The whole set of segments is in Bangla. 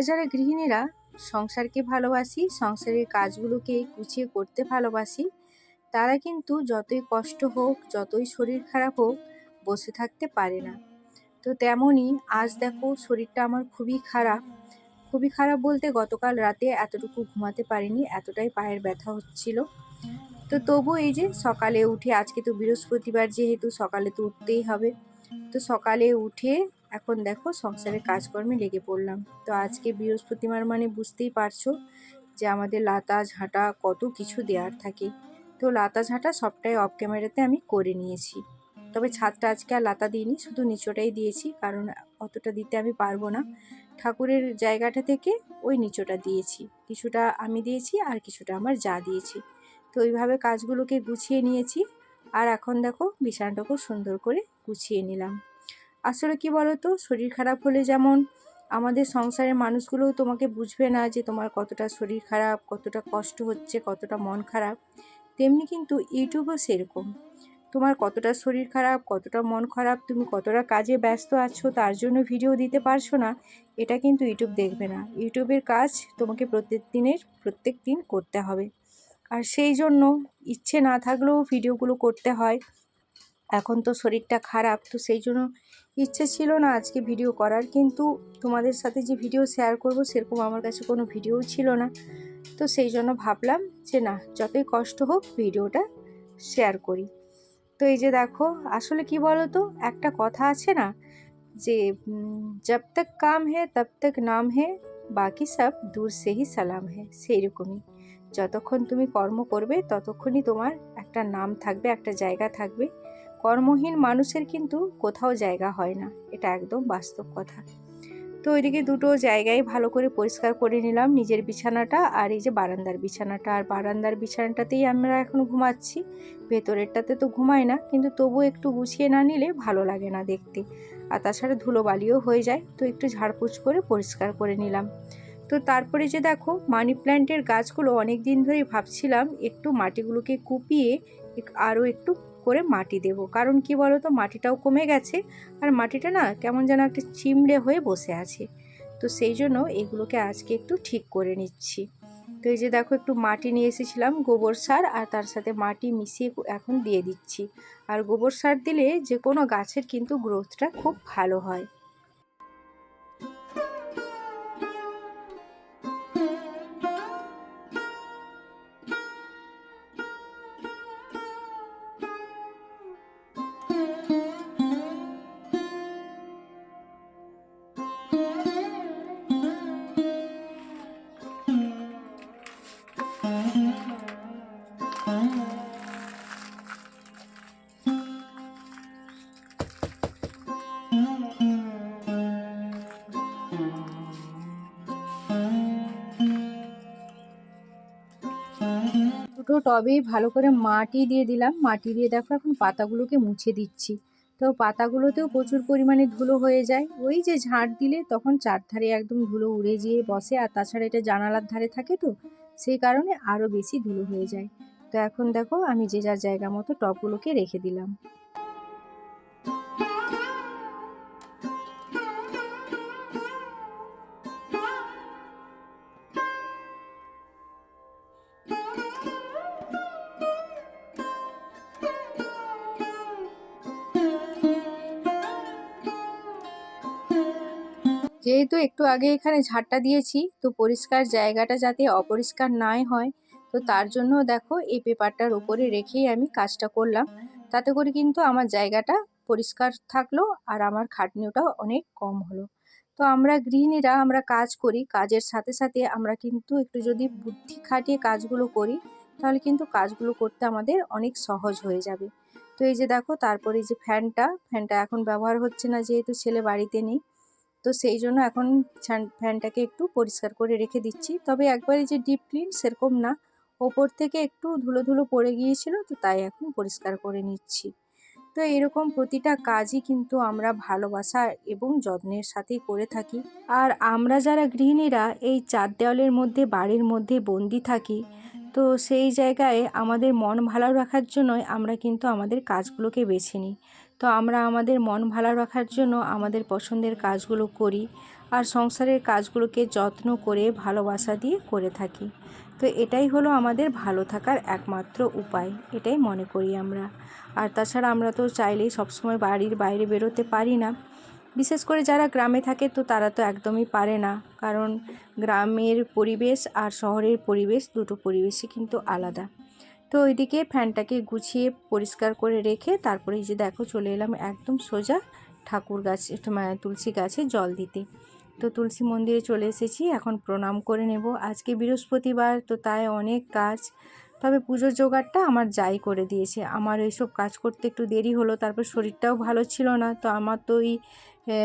আমরা যারা গৃহিণীরা, সংসারকে ভালোবাসি, সংসারের কাজগুলোকে গুছিয়ে করতে ভালোবাসি, তারা কিন্তু যতই কষ্ট হোক, যতই শরীর খারাপ হোক, বসে থাকতে পারে না। তো তেমনই আজ দেখো শরীরটা আমার খুবই খারাপ। খুবই খারাপ বলতে গতকাল রাতে এতটুকু ঘুমাতে পারিনি, এতটাই পায়ের ব্যথা হচ্ছিল। তো তবু এই যে সকালে উঠে, আজকে তো বৃহস্পতিবার যেহেতু সকালে তো উঠতেই হবে। তো সকালে উঠে এখন দেখো সংসারের কাজকর্মে লেগে পড়লাম। তো আজকে বৃহস্পতিবার মানে বুঝতেই পারছ যে আমাদের লাতা ঝাঁটা কত কিছু দেওয়ার থাকে। তো লাতা ঝাঁটা সবটাই অফ ক্যামেরাতে আমি করে নিয়েছি। তবে ছাদটা আজকে আর লাতা দিইনি, শুধু নিচোটাই দিয়েছি, কারণ অতটা দিতে আমি পারব না। ঠাকুরের জায়গাটা থেকে ওই নিচোটা দিয়েছি। কিছুটা আমি দিয়েছি আর কিছুটা আমার যা দিয়েছি। তো ওইভাবে কাজগুলোকে গুছিয়ে নিয়েছি। আর এখন দেখো বিছানাটা খুব সুন্দর করে গুছিয়ে নিলাম। আসলে কি বলো তো শরীর খারাপ হলে যেমন আমাদের সংসারের মানুষগুলোও তোমাকে বুঝবে না যে তোমার কতটা শরীর খারাপ, কতটা কষ্ট হচ্ছে, কতটা মন খারাপ। তেমনি কিন্তু ইউটিউবও সেরকম। তোমার কতটা শরীর খারাপ, কতটা মন খারাপ, তুমি কতটা কাজে ব্যস্ত আছো, তার জন্য ভিডিও দিতে পারছ না, এটা কিন্তু ইউটিউব দেখবে না। ইউটিউবের কাজ তোমাকে প্রত্যেক দিনের, প্রত্যেক দিন করতে হবে। আর সেই জন্য ইচ্ছে না থাকলেও ভিডিওগুলো করতে হয়। এখন তো শরীরটা খারাপ, তো সেই জন্য ইচ্ছে ছিল না আজকে ভিডিও করার। কিন্তু তোমাদের সাথে যে ভিডিও শেয়ার করব, সেরকম আমার কাছে কোনো ভিডিও ছিল না। তো সেই জন্য ভাবলাম যে না, যতই কষ্ট হোক ভিডিওটা শেয়ার করি। তো এই যে দেখো, আসলে কি বলো তো একটা কথা আছে না যে জব তক কাম হে তব তক নাম হে বাকি সব দূর সেহি সালাম হে সেই রকমই যতক্ষণ তুমি কর্ম করবে, ততক্ষণই তোমার একটা নাম থাকবে, একটা জায়গা থাকবে। কর্মহীন মানুষের কিন্তু কোথাও জায়গা হয় না। এটা একদম বাস্তব কথা। তো ওইদিকে দুটো জায়গায় ভালো করে পরিষ্কার করে নিলাম নিজের বিছানাটা আর এই যে বারান্দার বিছানাটা। আর বারান্দার বিছানাটাতেই আমরা এখন ঘুমাচ্ছি। ভেতরেরটাতে তো ঘুমাই না, কিন্তু তবু একটু গুছিয়ে না নিলে ভালো লাগে না দেখতে। আর তাছাড়া ধুলোবালিও হয়ে যায়, তো একটু ঝাড়পুছ করে পরিষ্কার করে নিলাম। তো তারপরে যে দেখো, মানি প্ল্যান্টের গাছগুলো অনেক দিন ধরেই ভাবছিলাম একটু মাটিগুলোকে কুপিয়ে আরও একটু করে মাটি দেব। কারণ কি বলো তো মাটিটাও কমে গেছে আর মাটিটা না কেমন যেন একটা চিমড়ে হয়ে বসে আছে। তো সেই জন্য এগুলোকে আজকে একটু ঠিক করে নিচ্ছি। তো এই যে দেখো, একটু মাটি নিয়ে এসেছিলাম, গোবর সার আর তার সাথে মাটি মিশিয়ে এখন দিয়ে দিচ্ছি। আর গোবর সার দিলে যে কোনো গাছের কিন্তু গ্রোথটা খুব ভালো হয়। টবেই ভালো করে মাটি দিয়ে দিলাম। মাটি দিয়ে দেখো এখন পাতাগুলোকে মুছে দিচ্ছি। তো পাতাগুলোতেও প্রচুর পরিমাণে ধুলো হয়ে যায়। ওই যে ঝাঁট দিলে তখন চারধারে একদম ধুলো উড়ে যেয়ে বসে। আর তাছাড়া এটা জানালার ধারে থাকে তো, সেই কারণে আরও বেশি ধুলো হয়ে যায়। তো এখন দেখো আমি যে যার জায়গা মতো টবগুলোকে রেখে দিলাম। যেহেতু একটু আগে এখানে ঝাড়টা দিয়েছি, তো পরিষ্কার জায়গাটা যাতে অপরিষ্কার নাই হয়, তো তার জন্য দেখো এই পেপারটার উপরে রেখেই আমি কাজটা করলাম। তাতে করে কিন্তু আমার জায়গাটা পরিষ্কার থাকল আর আমার খাটনিটাও অনেক কম হলো। তো আমরা গৃহিণীরা আমরা কাজ করি, কাজের সাথে সাথে আমরা কিন্তু একটু যদি বুদ্ধি খাটিয়ে কাজগুলো করি, তাহলে কিন্তু কাজগুলো করতে আমাদের অনেক সহজ হয়ে যাবে। তো এই যে দেখো, তারপরে যে ফ্যানটা ফ্যানটা এখন ব্যবহার হচ্ছে না যেহেতু ছেলে বাড়িতে নেই। তো সেই জন্য এখন ফ্যানটাকে একটু পরিষ্কার করে রেখে দিচ্ছি। তবে একবারে যে ডিপ ক্লিন সেরকম না। ওপর থেকে একটু ধুলো ধুলো পড়ে গিয়েছিল, তো তাই এখন পরিষ্কার করে নিচ্ছি। তো এরকম প্রতিটা কাজই কিন্তু আমরা ভালোবাসা এবং যত্নের সাথেই করে থাকি। আর আমরা যারা গৃহিণীরা এই চার দেওয়ালের মধ্যে, বাড়ির মধ্যে বন্দি থাকি তো সেই জায়গায় আমাদের মন ভালো রাখার জন্যই আমরা কিন্তু আমাদের কাজগুলোকে বেছে নিই। তো আমরা আমাদের মন ভালো রাখার জন্য আমাদের পছন্দের কাজগুলো করি আর সংসারের কাজগুলোকে যত্ন করে, ভালোবাসা দিয়ে করে থাকি। তো এটাই হলো আমাদের ভালো থাকার একমাত্র উপায়, এটাই মনে করি আমরা। আর তাছাড়া আমরা তো চাইলেই সবসময় বাড়ির বাইরে বেরোতে পারি না। বিশেষ করে যারা গ্রামে থাকে তো তারা তো একদমই পারে না। কারণ গ্রামের পরিবেশ আর শহরের পরিবেশ দুটো পরিবেশই কিন্তু আলাদা। তো ওইদিকে ফ্যানটাকে গুছিয়ে পরিষ্কার করে রেখে তারপরে এই যে দেখো চলে এলাম একদম সোজা ঠাকুর গাছে মানে তুলসী গাছে জল দিতে। তো তুলসী মন্দিরে চলে এসেছি, এখন প্রণাম করে নেব। আজকে বৃহস্পতিবার তো তাই অনেক কাজ। তবে পুজোর জোগাড়টা আমার যাই করে দিয়েছে। আমার এইসব কাজ করতে একটু দেরি হলো, তারপর শরীরটাও ভালো ছিল না। তো আমার তো ওই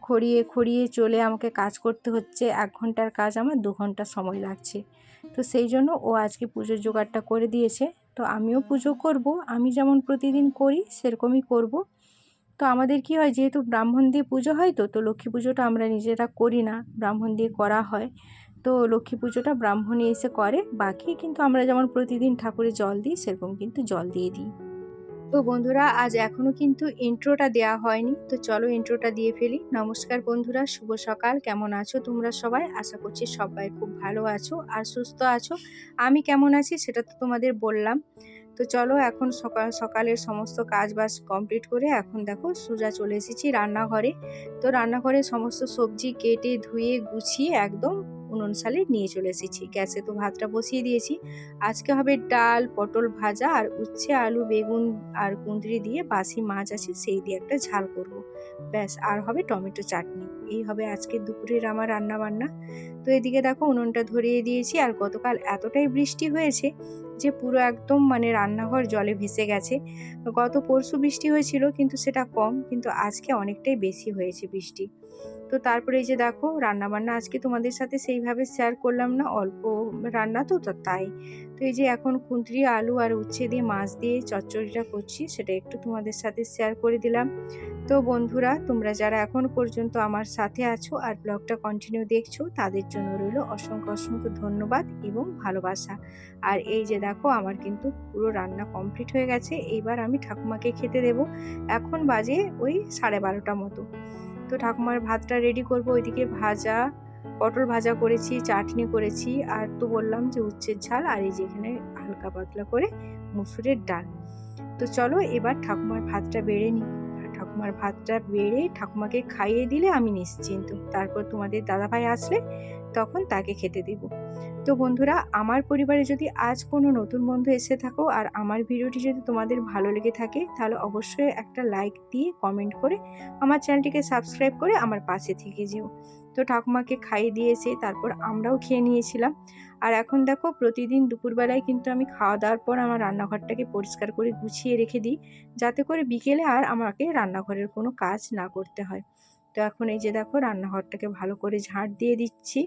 খড়িয়ে খড়িয়ে চলে আমাকে কাজ করতে হচ্ছে। এক ঘণ্টার কাজ আমার দু ঘণ্টা সময় লাগছে। তো সেই জন্য ও আজকে পুজোর জোগাড়টা করে দিয়েছে। তো আমিও পুজো করব। আমি যেমন প্রতিদিন করি, সেরকমই করব। তো আমাদের কি হয়, যেহেতু ব্রাহ্মণ দিয়ে পুজো হয় তো তো লক্ষ্মী পুজোটা আমরা নিজেরা করি না। ব্রাহ্মণ দিয়ে করা হয়। তো লক্ষ্মী পুজোটা ব্রাহ্মণী এসে করে, বাকি কিন্তু আমরা যেমন প্রতিদিন ঠাকুরে জল দিই, সেরকম কিন্তু জল দিয়ে দিই। তো বন্ধুরা, আজ এখনও কিন্তু ইন্ট্রোটা দেওয়া হয়নি, তো চলো ইন্ট্রোটা দিয়ে ফেলি। নমস্কার বন্ধুরা, শুভ সকাল, কেমন আছো তোমরা সবাই? আশা করছি সবাই খুব ভালো আছো আর সুস্থ আছো। আমি কেমন আছি সেটা তো তোমাদের বললাম। তো চলো এখন সকাল সকালের সমস্ত কাজ বাজ কমপ্লিট করে এখন দেখো সোজা চলে এসেছি রান্নাঘরে। তো রান্নাঘরে সমস্ত সবজি কেটে, ধুয়ে, গুছিয়ে একদম উনুন সালে নিয়ে চলে এসেছি। গ্যাসে তো ভাতটা বসিয়ে দিয়েছি। আজকে হবে ডাল, পটল ভাজা আর উচ্ছে, আলু, বেগুন আর কুঁদরি দিয়ে বাসি মাছ আছে সেই দিয়ে একটা ঝাল করব। ব্যাস, আর হবে টমেটো চাটনি। এই হবে আজকে দুপুরের আমার রান্না বান্না তো এদিকে দেখো উনুনটা ধরিয়ে দিয়েছি আর গতকাল এতটাই বৃষ্টি হয়েছে যে পুরো একদম মানে রান্নাঘর জলে ভেসে গেছে। গত পরশু বৃষ্টি হয়েছিল কিন্তু সেটা কম, কিন্তু আজকে অনেকটাই বেশি হয়েছে বৃষ্টি। তো তারপরে এই যে দেখো রান্নাবান্না আজকে তোমাদের সাথে সেইভাবে শেয়ার করলাম না, অল্প রান্না তো তাই। তো এই যে এখন কুঁদরি, আলু আর উচ্ছে দিয়ে মাছ দিয়ে চচ্চড়িটা করছি, সেটা একটু তোমাদের সাথে শেয়ার করে দিলাম। তো বন্ধুরা, তোমরা যারা এখন পর্যন্ত আমার সাথে আছো আর ব্লগটা কন্টিনিউ দেখছ, তাদের জন্য রইল অসংখ্য অসংখ্য ধন্যবাদ এবং ভালোবাসা। আর এই যে দেখো, আমার কিন্তু পুরো রান্না কমপ্লিট হয়ে গেছে। এইবার আমি ঠাকুমাকে খেতে দেব। এখন বাজে ওই সাড়ে বারোটা মতো। তো ঠাকুমার ভাতটা রেডি করব। ওইদিকে ভাজা, পটল ভাজা করেছি, চাটনি করেছি। আর তো বললাম যে উচ্ছের ঝাল আর এই যেখানে হালকা পাতলা করে মুসুরের ডাল। তো চলো এবার ঠাকুমার ভাতটা বেড়ে নিই। ঠাকুমার ভাতটা বেড়ে ঠাকুমাকে খাইয়ে দিলে আমি নিশ্চিন্ত। তারপর তোমাদের দাদাভাই আসলে তখন তাকে খেতে দেব। তো বন্ধুরা, আমার পরিবারে যদি আজ কোনো নতুন বন্ধু এসে থাকো আর আমার ভিডিওটি যদি তোমাদের ভালো লেগে থাকে, তাহলে অবশ্যই একটা লাইক দিয়ে কমেন্ট করে আমার চ্যানেলটিকে সাবস্ক্রাইব করে আমার পাশে থেকে যেও। তো ঠাকুমাকে খাইয়ে দিয়েছে, তারপর আমরাও খেয়ে নিয়েছিলাম। আর এখন দেখো, প্রতিদিন দুপুরবেলায় কিন্তু আমি খাওয়া দাওয়ার পর আমার রান্নাঘরটাকে পরিষ্কার করে গুছিয়ে রেখে দিই, যাতে করে বিকেলে আর আমাকে রান্নাঘরের কোনো কাজ না করতে হয়। তো এখন এই যে দেখো, রান্নাঘরটাকে ভালো করে ঝাঁট দিয়ে দিচ্ছি।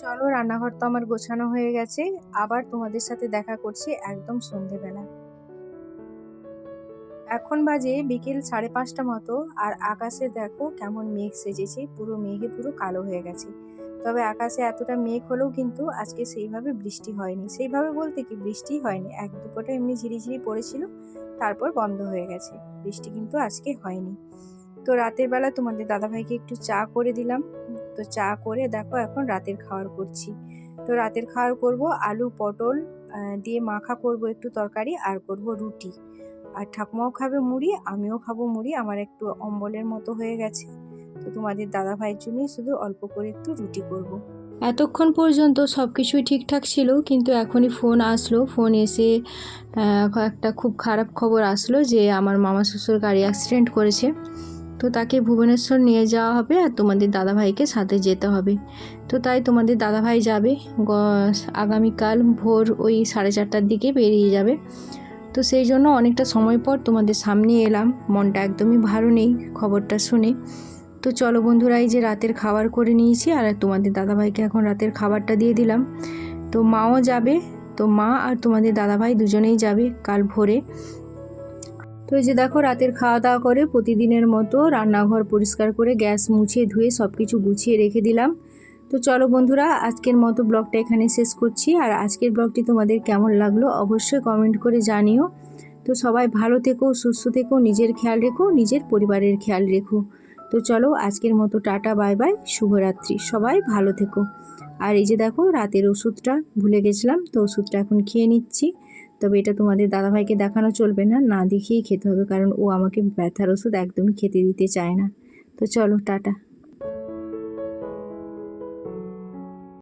চলো, রান্নাঘর তো আমার গোছানো হয়ে গেছে। আবার তোমাদের সাথে দেখা করছি একদম সন্ধেবেলা। এখন বাজে বিকেল সাড়ে পাঁচটা মতো, আর আকাশে দেখো কেমন মেঘ সেজেছে। পুরো মেঘে পুরো কালো হয়ে গেছে। তবে আকাশে এতটা মেঘ হলেও কিন্তু আজকে সেইভাবে বৃষ্টি হয়নি। সেইভাবে বলতে কি বৃষ্টি হয়নি। এক দুপোটা এমনি ঝিরিঝিরি পড়েছিল, তারপর বন্ধ হয়ে গেছে। বৃষ্টি কিন্তু আজকে হয়নি। তো রাতের বেলা তোমাদের দাদাভাইকে একটু চা করে দিলাম। তো চা করে দেখো এখন রাতের খাওয়ার করছি। তো রাতের খাওয়ার করব আলু, পটল দিয়ে মাখা করব একটু তরকারি আর করব রুটি। আর ঠাকুমাও খাবে মুড়ি, আমিও খাব মুড়ি, আমার একটু অম্বলের মতো হয়ে গেছে। তো তোমাদের দাদা ভাইয়ের জন্যই শুধু অল্প করে একটু রুটি করব। এতক্ষণ পর্যন্ত সব কিছুই ঠিকঠাক ছিল, কিন্তু এখনই ফোন আসলো। ফোন এসে একটা খুব খারাপ খবর আসলো যে আমার মামা শ্বশুর গাড়ি অ্যাক্সিডেন্ট করেছে। তো তাকে ভুবনেশ্বর নিয়ে যাওয়া হবে আর তোমাদের দাদাভাইকে সাথে যেতে হবে। তো তাই তোমাদের দাদাভাই যাবে। আগামীকাল ভোর ওই সাড়ে চারটার দিকে বেরিয়ে যাবে। তো সেই জন্য অনেকটা সময় পর তোমাদের সামনে এলাম। মনটা একদমই ভালো নেই, খবরটা শুনে। তো চলো বন্ধুরা, এই যে রাতের খাবার করে নিয়েছি আর তোমাদের দাদাভাইকে এখন রাতের খাবারটা দিয়ে দিলাম। তো মাও যাবে, তো মা আর তোমাদের দাদাভাই দুজনেই যাবে কাল ভোরে। তো এই যে দেখো, রাতের খাওয়া দাওয়া করে প্রতিদিনের মতো রান্নাঘর পরিষ্কার করে গ্যাস মুছিয়ে ধুয়ে সব কিছু গুছিয়ে রেখে দিলাম। তো চলো বন্ধুরা, আজকের মতো ব্লগটা এখানে শেষ করছি। আর আজকের ব্লগটি তোমাদের কেমন লাগল অবশ্যই কমেন্ট করে জানিও। তো সবাই ভালো থেকো, সুস্থ থেকো, নিজের খেয়াল রেখো, নিজের পরিবারের খেয়াল রেখো। তো চলো আজকের মতো টাটা, বাই বাই, শুভরাত্রি। সবাই ভালো থেকো। আর এই যে দেখো, রাতের ওষুধটা ভুলে গেছিলাম, তো ওষুধটা এখন খেয়ে নিচ্ছি। তবে এটা তোমাদের দাদাভাইকে দেখানো চলবে না না দেখিয়েই খেতে হবে, কারণ ও আমাকে ব্যথার ওষুধ একদমই খেতে দিতে চায় না। তো চলো, টাটা।